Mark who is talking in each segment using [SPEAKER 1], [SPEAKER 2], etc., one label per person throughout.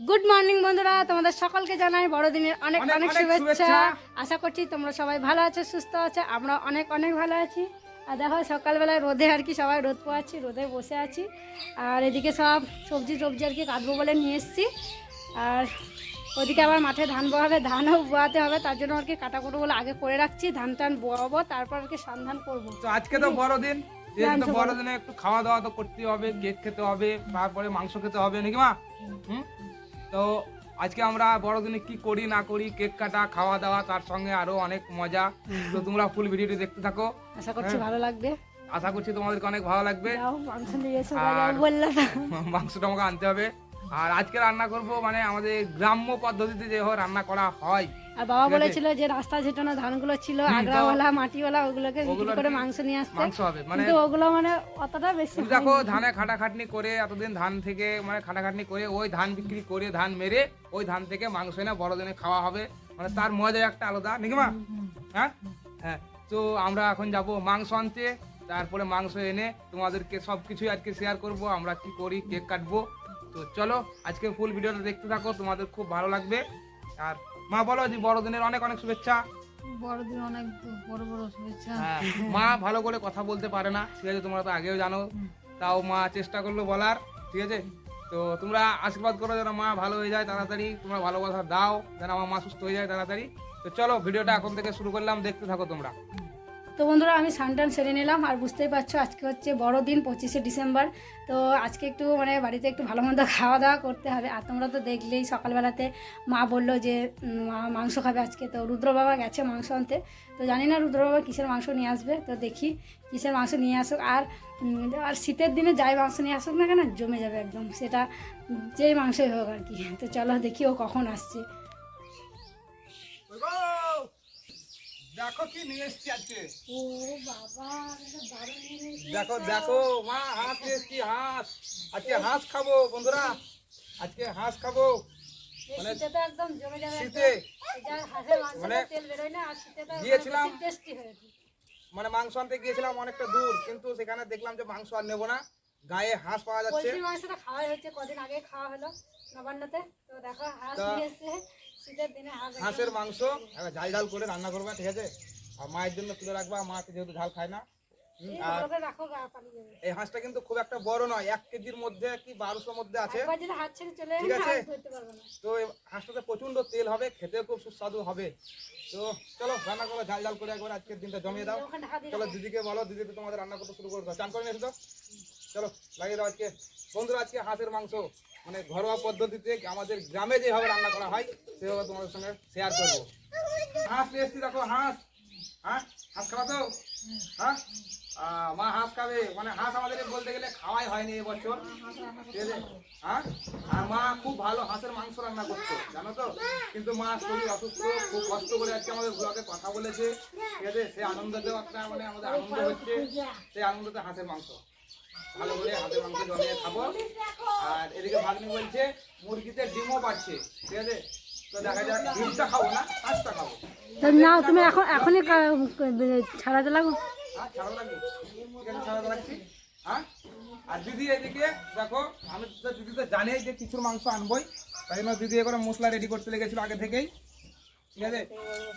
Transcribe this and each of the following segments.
[SPEAKER 1] Good morning বন্ধুরা। তোমাদের সকলকে জানাই বড়দিনের অনেক
[SPEAKER 2] অনেক
[SPEAKER 1] শুভেচ্ছা।
[SPEAKER 2] শুভেচ্ছা।
[SPEAKER 1] আশা করছি তোমরা সবাই ভালো আছো সুস্থ আছো। আমরা অনেক অনেক ভালো আছি। আর দেখো সকালবেলায় রোদে আর কি সবাই রোদ পোয়াচ্ছি রোদে বসে আছি। আর এদিকে সব সবজি টবজি আর কি কাটবো বলে নিয়ে এসেছি। আর ওদিকে আবার মাঠে ধান বোয়াবে ধানও বোয়াতে হবে তার জন্য আর কি কাটাকুটো বলে আগে করে রাখছি ধান টান বোয়াবো তারপর আর কি সন্ধান করব।
[SPEAKER 2] তো আজকে তো বড়দিন যেহেতু বড়দিনে একটু খাওয়া দাওয়া তো করতে হবে কেক খেতে হবে তারপরে মাংস খেতে হবে নাকি মা? হুম? তো আজকে আমরা বড়দিনে কি করি না করি কেক কাটা খাওয়া দাওয়া তার সঙ্গে আরও অনেক মজা। তো তোমরা ফুল ভিডিওটি দেখতে থাকো।
[SPEAKER 1] আশা করছি
[SPEAKER 2] হ্যাঁ।
[SPEAKER 1] ভালো লাগবে।
[SPEAKER 2] আশা করছি তোমাদেরকে অনেক ভালো লাগবে। মাংসটা আমাকে আনতে হবে। আর আজকে রান্না করব মানে আমাদের গ্রাম্য পদ্ধতিতে যে হয় রান্না করা হয়।
[SPEAKER 1] আর বাবা বলেছিল যে রাস্তা ধানগুলো ছিল আগ্রাওয়ালা মাটিওয়ালা ওগুলোকে বিক্রি করে মাংস নিয়ে আসতে।
[SPEAKER 2] মাংস হবে মানে
[SPEAKER 1] কিন্তু ওগুলো মানে অতটা বেশি
[SPEAKER 2] দেখো ধানে খাটাখাটনি করে এতদিন ধান থেকে মানে খাটাখাটনি করে ওই ধান বিক্রি করে ধান মেরে ওই ধান থেকে মাংস এনে বড়দিনে খাওয়া হবে। মানে তার মজা একটা আলাদা নাকি মা? হ্যাঁ? হ্যাঁ। তো আমরা এখন যাব মাংস আনতে তারপরে মাংস এনে তোমাদেরকে সব কিছুই আজকে শেয়ার করব আমরা কি করি কেক কাটবো। তো চলো আজকে ফুল ভিডিওটা দেখতে থাকো তোমাদের খুব ভালো লাগবে। আর মা বলো যে বড়দিনের অনেক অনেক শুভেচ্ছা।
[SPEAKER 1] বড়দিন অনেক বড় বড় শুভেচ্ছা।
[SPEAKER 2] হ্যাঁ, মা ভালো করে কথা বলতে পারে না ঠিক আছে তোমরা তো আগেও জানো। তাও মা চেষ্টা করল বলার ঠিক আছে? তো তোমরা আশীর্বাদ করো যেন মা ভালো হয়ে যায় তাড়াতাড়ি তোমরা ভালো কথা দাও যেন আমার মা সুস্থ হয়ে যায় তাড়াতাড়ি। তো চলো ভিডিওটা এখন থেকে শুরু করলাম দেখতে থাকো তোমরা।
[SPEAKER 1] তো বন্ধুরা, আমি সানটান সেরে নিলাম। আর বুঝতেই পারছ, আজকে হচ্ছে বড়দিন, পঁচিশে ডিসেম্বর। তো আজকে একটু মানে বাড়িতে একটু ভালো মন্দ খাওয়া দাওয়া করতে হবে। আর তোমরা তো দেখলেই সকালবেলাতে মা বলল যে মা মাংস খাবে আজকে। তো রুদ্র বাবা গেছে মাংস আনতে। তো জানি না রুদ্র বাবা কিসের মাংস নিয়ে আসবে। তো দেখি কিসের মাংস নিয়ে আসুক। আর আর শীতের দিনে যাই মাংস নিয়ে আসুক না কেন, জমে যাবে একদম। সেটা যেই মাংসই হোক আর কি। তো চলো দেখি ও কখন আসছে।
[SPEAKER 2] দেখো কি নিয়ে এসছি আজকে
[SPEAKER 1] ও বাবা
[SPEAKER 2] দেখো দেখো মা হাঁস নিয়ে এসছি হাঁস আজকে হাঁস খাব বন্ধুরা আজকে হাঁস খাব মানে
[SPEAKER 1] শীতে তো একদম জমে যাবে
[SPEAKER 2] শীতে
[SPEAKER 1] এটা হাঁসের মাংসটা
[SPEAKER 2] মানে
[SPEAKER 1] তেল বেরোয় না আর শীতে তো
[SPEAKER 2] গিয়েছিলাম।
[SPEAKER 1] টেস্টি হয়েছে
[SPEAKER 2] মানে মাংস আনতে গিয়েছিলাম অনেকটা দূর কিন্তু সেখানে দেখলাম যে মাংস আর নেব না গায়ে হাঁস পাওয়া যাচ্ছে
[SPEAKER 1] পোলট্রির মাংসটা খাওয়া হচ্ছে কদিন আগে খাওয়া হলো নবান্নতে তো দেখো হাঁস
[SPEAKER 2] তা-
[SPEAKER 1] নিয়ে এসছে
[SPEAKER 2] হাঁসের মাংস এবার ঝাল ঝাল করে রান্না করবে ঠিক আছে? আর মায়ের জন্য তুলে রাখবা মা যেহেতু ঝাল খায় না
[SPEAKER 1] এই
[SPEAKER 2] আর হাঁসটা কিন্তু খুব একটা বড় নয় এক কেজির মধ্যে কি বারোশোর মধ্যে আছে। ঠিক আছে। তো হাঁসটাতে প্রচণ্ড তেল হবে খেতে খুব সুস্বাদু হবে। তো চলো রান্না করো ঝাল ঝাল করে একবার আজকের দিনটা জমিয়ে দাও। চলো দিদিকে বলো দিদি তোমাদের রান্না করতে শুরু করে। দাও চান করে নিয়ে তো? চলো লাগিয়ে দাও আজকে। বন্ধুরা আজকে হাঁসের মাংস। মানে ঘরোয়া পদ্ধতিতে আমাদের গ্রামে যেভাবে রান্না করা হয়, সেভাবে তোমাদের সঙ্গে শেয়ার করব। হাঁস নিয়ে এসছি দেখো, হাঁস। হ্যাঁ? হাঁস খাওয়া তো? হ্যাঁ? মা হাঁস খাবে। মানে হাঁস আমাদের বলতে গেলে খাওয়াই হয়নি এবছর। ঠিক আছে? হ্যাঁ? আর মা খুব ভালো হাঁসের মাংস রান্না করতো, জানো তো? কিন্তু মা শরীর অসুস্থ, খুব কষ্ট করে আজকে আমাদের ব্লগে কথা বলেছে। ঠিক আছে? সে আনন্দতেও একটা মানে আমাদের আনন্দ হচ্ছে। সেই আনন্দতে হাঁসের মাংস। ভালো করে হাঁসের মাংস জমিয়ে খাব। আর এদিকে ভাগ্নি বলছে মুরগিতে ডিমও পাচ্ছে। ঠিক আছে? তো দেখা যাক ডিমটা খাব না হাঁসটা খাব।
[SPEAKER 1] তো নাও তুমি এখন এখনই ছাড়াতে লাগো।
[SPEAKER 2] হ্যাঁ ছাড়া লাগবে। ঠিক আছে ছাড়া রাখছি হ্যাঁ? আর দিদি এদিকে দেখো আমি তো দিদি তো জানেই যে কিছুর মাংস আনবই। তাই জন্য দিদি করে মশলা রেডি করতে লেগেছিল আগে থেকেই। ঠিক আছে?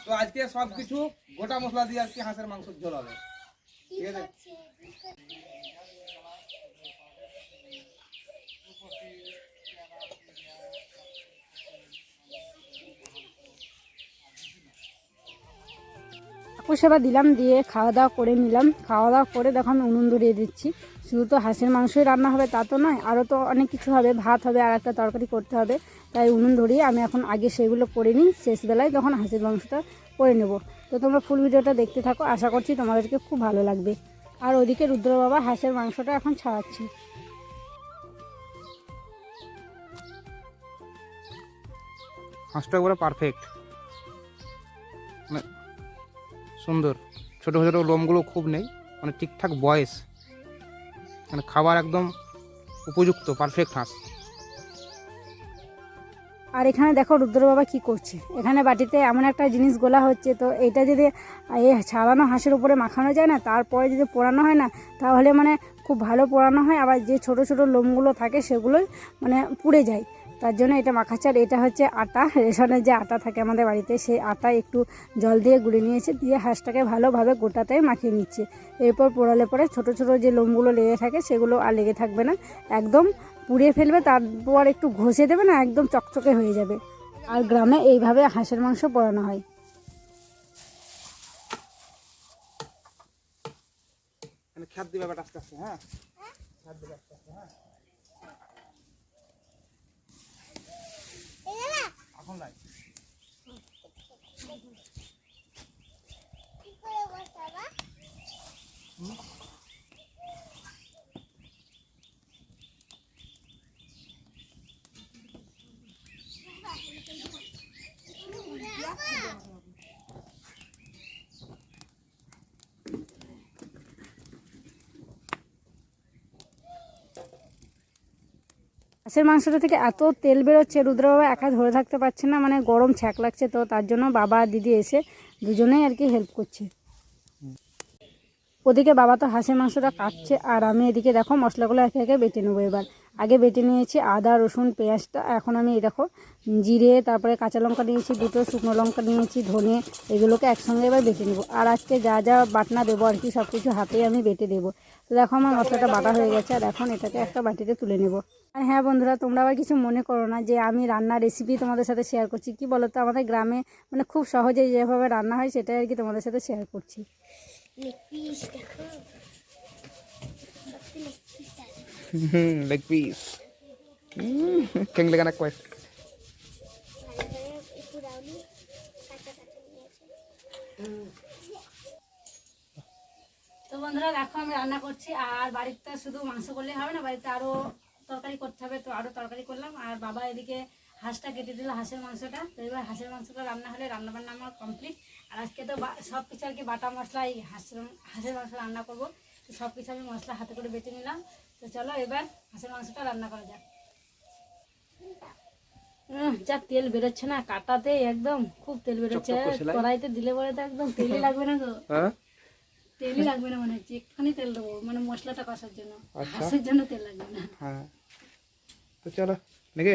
[SPEAKER 2] তো আজকে সব কিছু গোটা মশলা দিয়ে আজকে হাঁসের মাংস ঝোল হবে ঠিক আছে?
[SPEAKER 1] সেবা দিলাম, দিয়ে খাওয়া দাওয়া করে নিলাম। খাওয়া দাওয়া করে তখন উনুন ধরিয়ে দিচ্ছি। শুধু তো হাঁসের মাংসই রান্না হবে তা তো নয়, আরও তো অনেক কিছু হবে। ভাত হবে, আর একটা তরকারি করতে হবে। তাই উনুন ধরিয়ে আমি এখন আগে সেগুলো করে নিই। শেষবেলায় তখন হাঁসের মাংসটা করে নেব। তো তোমরা ফুল ভিডিওটা দেখতে থাকো, আশা করছি তোমাদেরকে খুব ভালো লাগবে। আর ওদিকে রুদ্র বাবা হাঁসের মাংসটা এখন ছাড়াচ্ছি।
[SPEAKER 2] হাঁসটা পুরো পারফেক্ট সুন্দর। ছোটো ছোটো লোমগুলো খুব নেই মানে ঠিকঠাক বয়স। মানে খাবার একদম উপযুক্ত পারফেক্ট হাঁস।
[SPEAKER 1] আর এখানে দেখো রুদ্র বাবা কি করছে। এখানে বাটিতে এমন একটা জিনিস গোলা হচ্ছে, তো এটা যদি এই ছাড়ানো হাঁসের উপরে মাখানো যায় না, তারপরে যদি পোড়ানো হয় না, তাহলে মানে খুব ভালো পোড়ানো হয়, আবার যে ছোট ছোট লোমগুলো থাকে সেগুলোই মানে পুড়ে যায়। তার জন্য এটা মাখাচ্ছে আর এটা হচ্ছে আটা। রেশনের যে আটা থাকে আমাদের বাড়িতে, সেই আটা একটু জল দিয়ে গুলে নিয়েছে, দিয়ে হাঁসটাকে ভালোভাবে গোটাটাই মাখিয়ে নিচ্ছে। এরপর পোড়ালে পরে ছোট ছোট যে লোমগুলো লেগে থাকে, সেগুলো আর লেগে থাকবে না। একদম পুড়িয়ে ফেলবে, তারপর একটু ঘষে দেবে না, একদম চকচকে হয়ে যাবে। আর গ্রামে এইভাবে হাঁসের মাংস পোড়ানো হয়।
[SPEAKER 2] মানে খ্যাত দিবে আস্তে আস্তে হ্যাঁ? খ্যাত দিবে আস্তে আস্তে হ্যাঁ? এখন নাই
[SPEAKER 1] হাঁসের মাংসটা থেকে এত তেল বেরোচ্ছে রুদ্রবাবা একা ধরে থাকতে পারছে না মানে গরম ছ্যাক লাগছে তো, তার জন্য বাবা দিদি এসে দুজনেই আর কি হেল্প করছে। ওদিকে বাবা তো হাঁসের মাংসটা কাটছে, আর আমি এদিকে দেখো মশলাগুলো একে একে বেটে নেব এবার। আগে বেটে নিয়েছি, আদা, রসুন, পেঁয়াজটা। এখন আমি দেখো, জিরে, তারপরে কাঁচা লঙ্কা নিয়েছি, দুটো শুকনো লঙ্কা নিয়েছি, ধনে, এগুলোকে একসঙ্গে এবার বেটে নেব। আর আজকে যা যা বাটনা দেবো আর কি সব কিছু হাতেই আমি বেটে দেবো। তো দেখো, আমার মশলাটা বাটা হয়ে গেছে, আর এখন এটাকে একটা বাটিতে তুলে নেব। আর হ্যাঁ বন্ধুরা, তোমরা আবার কিছু মনে করো না যে আমি রান্নার রেসিপি তোমাদের সাথে শেয়ার করছি। কি বলো তো আমাদের গ্রামে মানে খুব সহজেই যেভাবে রান্না হয়, সেটাই আর কি তোমাদের সাথে শেয়ার করছি।
[SPEAKER 2] লেগ পিস কেমন লেগে না কয়েক
[SPEAKER 1] তো বন্ধুরা, দেখো আমি রান্না করছি, আর বাড়িতে শুধু মাংস করলে হবে না, বাড়িতে আরও তরকারি করতে হবে, তো আরও তরকারি করলাম, আর বাবা এদিকে হাঁসটা কেটে দিল, হাঁসের মাংসটা। তো এবার হাঁসের মাংসটা রান্না হলে রান্না বান্না আমার কমপ্লিট আর আজকে তো সব কিছু আর কি বাটা মশলা, এই হাঁসের হাঁসের মাংস রান্না করব। সব কিছু আমি মশলা হাতে করে বেটে নিলাম। তো চলো এবার হাঁসের মাংসটা রান্না করা যাক। যা তেল বেরোচ্ছে না কাটাতে একদম খুব তেল বেরোচ্ছে? কড়াইতে দিলে পরে তো একদম তেলই লাগবে না গো
[SPEAKER 2] হ্যাঁ?
[SPEAKER 1] তেলই লাগবে না মনে হচ্ছে একটুখানি তেল দেবো মানে মশলাটা কষার জন্য।
[SPEAKER 2] আচ্ছা।
[SPEAKER 1] হাঁসের জন্য তেল লাগবে না।
[SPEAKER 2] হ্যাঁ। তো চলো নাকি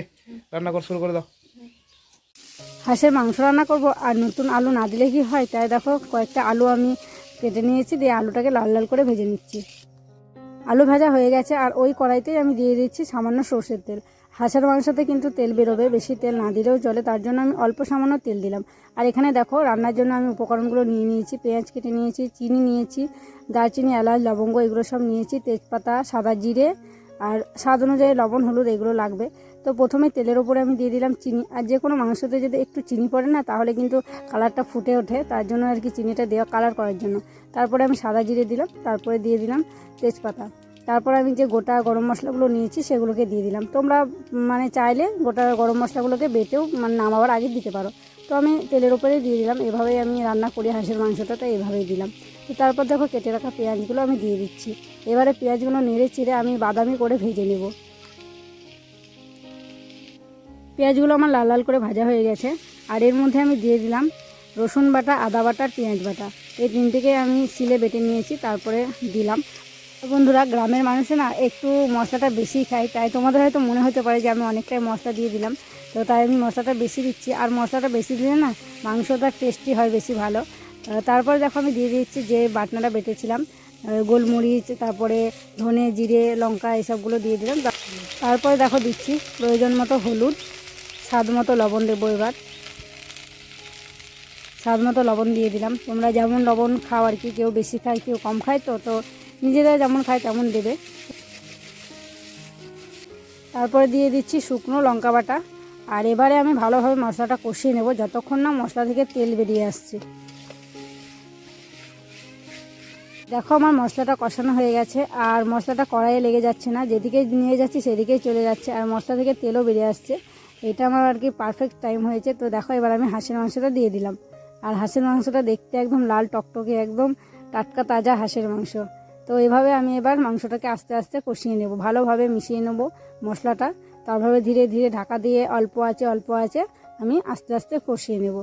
[SPEAKER 2] রান্না করা শুরু করে দাও।
[SPEAKER 1] হাঁসের মাংস রান্না করব আর নতুন আলু না দিলে কি হয়? তাই দেখো কয়েকটা আলু আমি কেটে নিয়েছি দিয়ে আলুটাকে লাল লাল করে ভেজে নিচ্ছি। আলু ভাজা হয়ে গেছে, আর ওই কড়াইতেই আমি দিয়ে দিচ্ছি সামান্য সর্ষের তেল। হাঁসের মাংসতে কিন্তু তেল বেরোবে, বেশি তেল না দিলেও চলে, তার জন্য আমি অল্প সামান্য তেল দিলাম। আর এখানে দেখো, রান্নার জন্য আমি উপকরণগুলো নিয়ে নিয়েছি, পেঁয়াজ কেটে নিয়েছি, চিনি নিয়েছি, দারচিনি, এলাচ, লবঙ্গ, এগুলো সব নিয়েছি, তেজপাতা, সাদা জিরে, আর স্বাদ অনুযায়ী লবণ, হলুদ, এগুলো লাগবে। তো প্রথমে তেলের ওপরে আমি দিয়ে দিলাম চিনি। আর যে কোনো মাংসতে যদি একটু চিনি পড়ে না, তাহলে কিন্তু কালারটা ফুটে ওঠে। তার জন্য আর কি চিনিটা দেওয়া কালার করার জন্য। তারপরে আমি সাদা জিরে দিলাম, তারপরে দিয়ে দিলাম তেজপাতা। তারপর আমি যে গোটা গরম মশলাগুলো নিয়েছি, সেগুলোকে দিয়ে দিলাম। তোমরা মানে চাইলে গোটা গরম মশলাগুলোকে বেটেও মানে নামাবার আগে দিতে পারো। তো আমি তেলের ওপরে দিয়ে দিলাম। এভাবেই আমি রান্না করি, হাঁসের মাংসটা তো এইভাবেই দিলাম। তো তারপর দেখো কেটে রাখা পেঁয়াজগুলো আমি দিয়ে দিচ্ছি। এবারে পেঁয়াজগুলো নেড়ে চিড়ে আমি বাদামি করে ভেজে নেব। পেঁয়াজগুলো আমার লাল লাল করে ভাজা হয়ে গেছে। আর এর মধ্যে আমি দিয়ে দিলাম রসুন বাটা, আদা বাটা, পেঁয়াজ বাটা। এই তিনটিকে আমি সিলে বেটে নিয়েছি, তারপরে দিলাম। বন্ধুরা, গ্রামের মানুষে না একটু মশলাটা বেশি খায়, তাই তোমাদের হয়তো মনে হতে পারে যে আমি অনেকটাই মশলা দিয়ে দিলাম। তো তাই আমি মশলাটা বেশি দিচ্ছি। আর মশলাটা বেশি দিলে না মাংসটা টেস্টি হয় বেশি ভালো। তারপরে দেখো আমি দিয়ে দিচ্ছি যে বাটনাটা বেটেছিলাম। গোলমরিচ, তারপরে ধনে, জিরে, লঙ্কা, এসবগুলো দিয়ে দিলাম। তারপরে দেখো দিচ্ছি প্রয়োজন মতো হলুদ। স্বাদ মতো লবণ দেবো এবার। স্বাদ মতো লবণ দিয়ে দিলাম। তোমরা যেমন লবণ খাও আর কি, কেউ বেশি খায়, কেউ কম খায়, তো তো নিজেরা যেমন খায় তেমন দেবে। তারপরে দিয়ে দিচ্ছি শুকনো লঙ্কা বাটা। আর এবারে আমি ভালোভাবে মশলাটা কষিয়ে নেব, যতক্ষণ না মশলা থেকে তেল বেরিয়ে আসছে। দেখো আমার মশলাটা কষানো হয়ে গেছে, আর মশলাটা কড়াইয়ে লেগে যাচ্ছে না। যেদিকে নিয়ে যাচ্ছি সেদিকেই চলে যাচ্ছে, আর মশলা থেকে তেলও বেরিয়ে আসছে। এটা আমার আর কি পারফেক্ট টাইম হয়েছে। তো দেখো, এবার আমি হাঁসের মাংসটা দিয়ে দিলাম। আর হাঁসের মাংসটা দেখতে একদম লাল টকটকে, একদম টাটকা তাজা হাঁসের মাংস। তো এভাবে আমি এবার মাংসটাকে আস্তে আস্তে কষিয়ে নেব, ভালোভাবে মিশিয়ে নেব মশলাটা। তারপরে ধীরে ধীরে ঢাকা দিয়ে অল্প আছে অল্প আছে, আমি আস্তে আস্তে কষিয়ে নেব।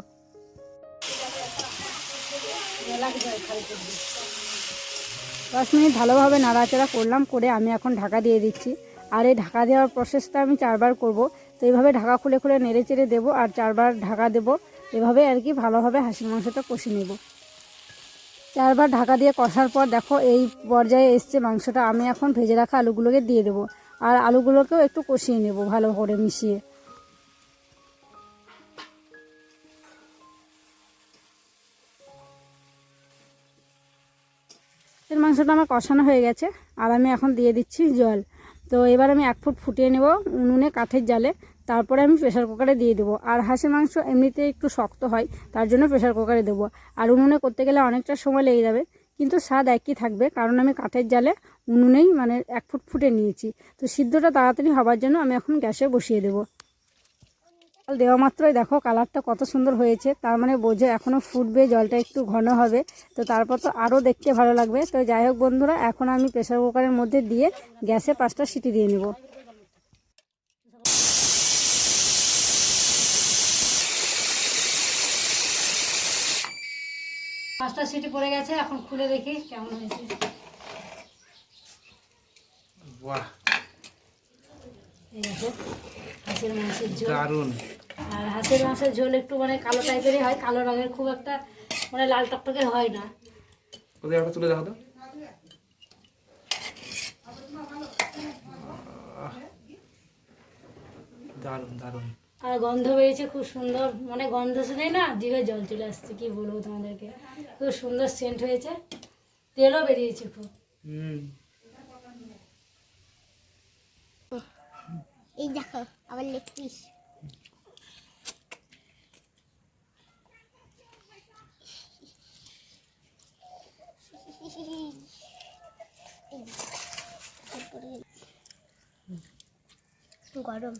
[SPEAKER 1] দশ মিনিট ভালোভাবে নাড়াচাড়া করলাম, করে আমি এখন ঢাকা দিয়ে দিচ্ছি। আর এই ঢাকা দেওয়ার প্রসেসটা আমি চারবার করব। তো এইভাবে ঢাকা খুলে খুলে নেড়ে চেড়ে দেবো আর চারবার ঢাকা দেবো। এভাবে আর কি ভালোভাবে হাঁসের মাংসটা কষে নেব। চারবার ঢাকা দিয়ে কষার পর দেখো এই পর্যায়ে এসছে মাংসটা। আমি এখন ভেজে রাখা আলুগুলোকে দিয়ে দেবো আর আলুগুলোকেও একটু কষিয়ে নেব ভালো করে মিশিয়ে। মাংসটা আমার কষানো হয়ে গেছে। আর আমি এখন দিয়ে দিচ্ছি জল। তো এবার আমি এক ফুট ফুটিয়ে নেব উনুনে কাঠের জালে। তারপরে আমি প্রেশার কুকারে দিয়ে দেবো। আর হাঁসের মাংস এমনিতে একটু শক্ত হয়, তার জন্য প্রেশার কুকারে দেবো। আর উনুনে করতে গেলে অনেকটা সময় লেগে যাবে, কিন্তু স্বাদ একই থাকবে, কারণ আমি কাঠের জালে উনুনেই মানে এক ফুট ফুটে নিয়েছি। তো সিদ্ধটা তাড়াতাড়ি হবার জন্য আমি এখন গ্যাসে বসিয়ে দেবো। দেওয়া মাত্রই দেখো কালারটা কত সুন্দর হয়েছে। তার মানে বোঝো এখনও ফুটবে জলটা একটু ঘন হবে। তো তারপর তো আরও দেখতে ভালো লাগবে। তো যাই হোক বন্ধুরা এখন আমি প্রেসার কুকারের মধ্যে দিয়ে গ্যাসে পাঁচটা সিটি দিয়ে নেব। পাঁচটা সিটি পড়ে গেছে এখন খুলে দেখি কেমন হয়েছে।
[SPEAKER 2] বাহ।
[SPEAKER 1] এই দেখো হাঁসের মাংসের ঝোল।
[SPEAKER 2] দারুণ।
[SPEAKER 1] আর হাঁসের মাংসের ঝোল একটু মানে কালো টাইপেরই হয় কালো রঙের খুব একটা মানে লাল টকটকে হয় না।
[SPEAKER 2] একটা তুলে দেখো তো। দারুণ দারুণ।
[SPEAKER 1] আর গন্ধ বেরিয়েছে খুব সুন্দর মানে গন্ধ শুনেই না জিভে জল চলে আসছে কি বলব তোমাদেরকে। খুব সুন্দর সেন্ট হয়েছে তেলও বেরিয়েছে খুব।
[SPEAKER 2] হুম।
[SPEAKER 3] এই দেখো আবার লেগ পিস গরম।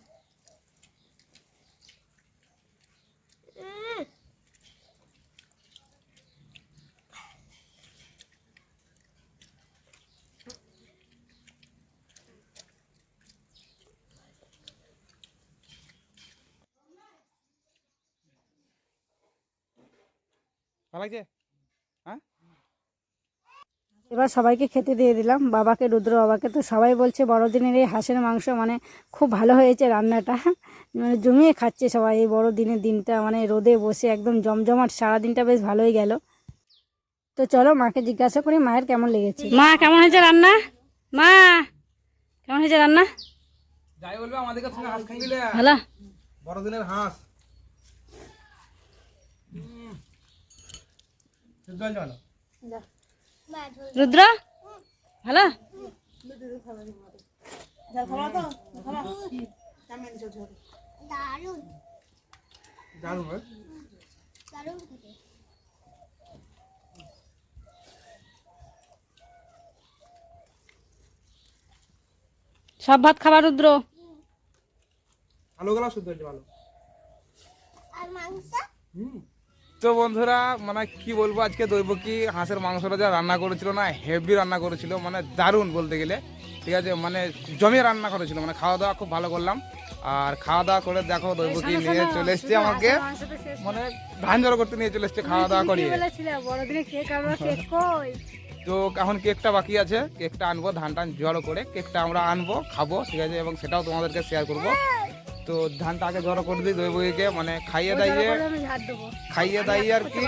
[SPEAKER 1] এবার সবাইকে খেতে দিয়ে দিলাম। বাবাকে রুদ্র বাবাকে তো সবাই বলছে বড়দিনের এই হাঁসের মাংস মানে খুব ভালো হয়েছে রান্নাটা। মানে জমিয়ে খাচ্ছে সবাই এই বড়দিনের দিনটা। মানে রোদে বসে একদম জমজমাট সারা দিনটা বেশ ভালোই গেল। তো চলো মাকে জিজ্ঞাসা করি মায়ের কেমন লেগেছে? মা কেমন হয়েছে রান্না? মা কেমন হয়েছে রান্না?
[SPEAKER 2] যাই বলবে আমাদেরকে তুমি হাঁস খাই বড়দিনের হাঁস উম। সিদ্ধ হয়েছে ভালো
[SPEAKER 3] মা ঝোল
[SPEAKER 1] রুদ্র? ভালো সব ভাত খাবার রুদ্র?
[SPEAKER 2] আলুগুলো শুদ্ধ হয়েছে ভালো।
[SPEAKER 3] আর মাংস?
[SPEAKER 2] তো বন্ধুরা মানে কি বলব আজকে দৈবকী হাঁসের মাংসটা যা রান্না করেছিল না হেভি রান্না করেছিল মানে দারুণ বলতে গেলে। ঠিক আছে মানে জমিয়ে রান্না করেছিল মানে খাওয়া দাওয়া খুব ভালো করলাম। আর খাওয়া দাওয়া করে দেখো দৈবকী নিয়ে চলে এসছে আমাকে। মানে ধান জড়ো করতে নিয়ে চলে এসছে খাওয়া দাওয়া করিয়ে। তো এখন কেকটা বাকি আছে কেকটা আনব ধান টান জড়ো করে কেকটা আমরা আনব খাব ঠিক আছে এবং সেটাও তোমাদেরকে শেয়ার করব। তো ধানটা আগে জড়ো করে দিই দই বইকে মানে খাইয়ে দাইয়ে খাইয়ে দাইয়ে আর কি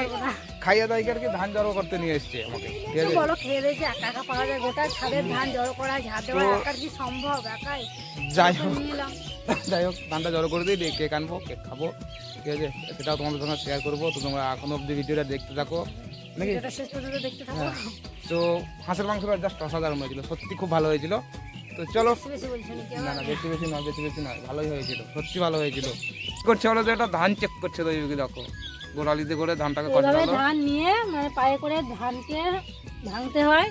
[SPEAKER 2] খাইয়ে দাইয়ে আর কি ধান জড়ো করতে নিয়ে এসছে আমাকে। ঠিক আছে?
[SPEAKER 1] বলো খেয়ে দেখি একা একা পাওয়া যায় গোটা ছাদের ধান জড়ো করা ঝাড় দেওয়া একার কি সম্ভব একাই?
[SPEAKER 2] যাই হোক। যাই হোক ধানটা জড়ো করে দিই দিয়ে কেক আনব কেক খাব। ঠিক আছে? সেটাও তোমাদের সঙ্গে শেয়ার করব। তো তোমরা এখনও অব্দি ভিডিওটা দেখতে থাকো। নাকি? হ্যাঁ। তো হাঁসের মাংসটা জাস্ট অসাধারণ হয়েছিল। সত্যি খুব ভালো হয়েছিল। তো চলো। না না বেশি বেশি নয় বেশি বেশি নয় ভালোই হয়েছিল সত্যি ভালো হয়েছিল। কি করছে বলো তো এটা ধান চেক করছে তো দেখো গোড়ালিতে করে ধানটাকে হলো
[SPEAKER 1] ধান নিয়ে মানে পায়ে করে ধানকে ভাঙতে হয়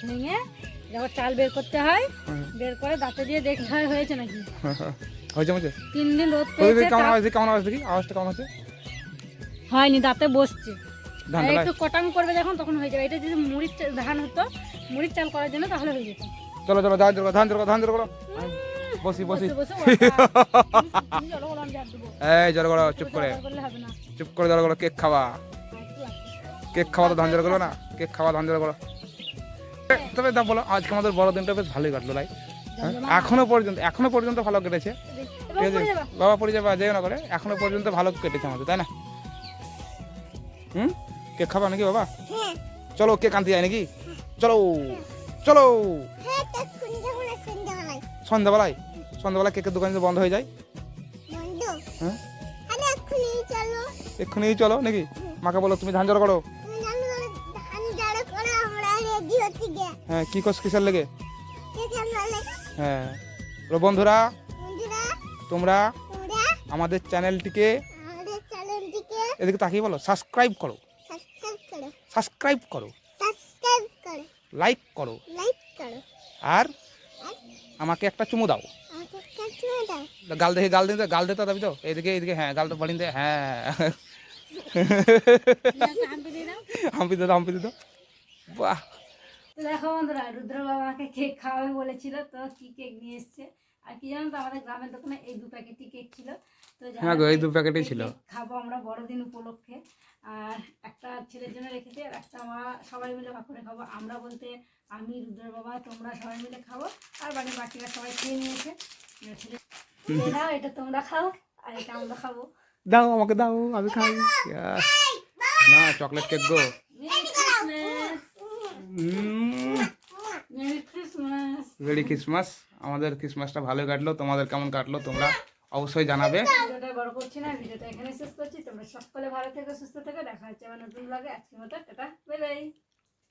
[SPEAKER 1] ভেঙে যখন চাল বের করতে হয় বের করে দাঁতে দিয়ে দেখতে হয় হয়েছে নাকি?
[SPEAKER 2] হয়েছে হয়েছে।
[SPEAKER 1] তিন দিন রোদ পেয়েছে
[SPEAKER 2] কেমন আওয়াজ দেখি কেমন আওয়াজ দেখি? আওয়াজটা কেমন আছে
[SPEAKER 1] হয়নি দাঁতে বসছে। একটু কটাং করবে যখন তখন হয়ে যাবে। এটা যদি মুড়ির ধান হতো মুড়ির চাল করার জন্য তাহলে হয়ে যেত।
[SPEAKER 2] চলো চলো ধান করো ধান করো ধান করো বসি বসি।
[SPEAKER 1] চলো।
[SPEAKER 2] এই জোর করো চুপ করে। চুপ করে জোর করো কেক খাওয়া। কেক খাওয়া তো ধান জোর করো না? কেক খাওয়া ধান জোর করো তবে তা বলো আজকে আমাদের বড়দিনটা বেশ ভালোই কাটলো লাই। হ্যাঁ? এখনও পর্যন্ত এখনও পর্যন্ত ভালো কেটেছে। ঠিক আছে? বাবা পড়ে যাবা যেও না করে এখনও পর্যন্ত ভালো কেটেছে আমাদের তাই না? হুম? কেক খাবা নাকি বাবা?
[SPEAKER 3] হ্যাঁ।
[SPEAKER 2] চলো কেক আনতে যাই নাকি? চলো চলো।
[SPEAKER 3] হ্যাঁ। সন্ধ্যাবেলায়
[SPEAKER 2] সন্ধ্যাবেলা কেকের দোকান বন্ধ হয়ে যায়। হ্যাঁ?
[SPEAKER 3] এক্ষুনি চলো।
[SPEAKER 2] নাকি? মাকে বলো তুমি ধান জড়ো করো। হ্যাঁ কি করছ কিসের লেগে? হ্যাঁ। বন্ধুরা তোমরা আমাদের চ্যানেলটিকে এদিকে তাকিয়ে বলো সাবস্ক্রাইব করো।
[SPEAKER 3] সাবস্ক্রাইব করো।
[SPEAKER 2] লাইক করো।
[SPEAKER 3] লাইক করো।
[SPEAKER 2] আর
[SPEAKER 3] আর
[SPEAKER 2] আমাকে একটা চুমু দাও।
[SPEAKER 3] দাও
[SPEAKER 2] গাল দেখে গাল দিতে গাল দিতে দাবি তো। এদিকে এদিকে হ্যাঁ গাল তো বাড়িতে হ্যাঁ।
[SPEAKER 1] হাম্পি দাও,
[SPEAKER 2] হাম্পি দিতে বাহ।
[SPEAKER 1] দেখো বন্ধুরা রুদ্র বাবাকে কেক খাওয়াবে বলেছিল, তো কি কেক নিয়ে এসছে? আর কি জানো তো, আমাদের গ্রামের দোকানে এই দু প্যাকেটই কেক ছিল।
[SPEAKER 2] হ্যাঁ গো, এই দু প্যাকেটই ছিল।
[SPEAKER 1] খাব আমরা বড়দিন উপলক্ষে। আর একটা ছেলের জন্য রেখেছি আর একটা আমরা সবাই মিলে ভাগ করে খাব। আমরা বলতে আমি রুদ্র বাবা তোমরা সবাই মিলে খাব। আর বাড়ির বাকিরা সবাই খেয়ে নিয়েছে। ছেলে দাও এটা তোমরা খাও আর এটা আমরা খাব।
[SPEAKER 2] দাও আমাকে দাও আমি খাই। না চকলেট কেক গো। মেরি ক্রিসমাস আমাদের ক্রিসমাসটা ভালো কাটলো তোমাদের কেমন কাটলো তোমরা অবশ্যই জানাবে।
[SPEAKER 1] ভিডিওটা বড় করছি না, ভিডিওটা এখানে শেষ করছি। তোমরা সকলে ভালো থেকো, সুস্থ থেকো। দেখা হচ্ছে আমার নতুন ব্লগে আজকের মতো টাটা, বাই বাই।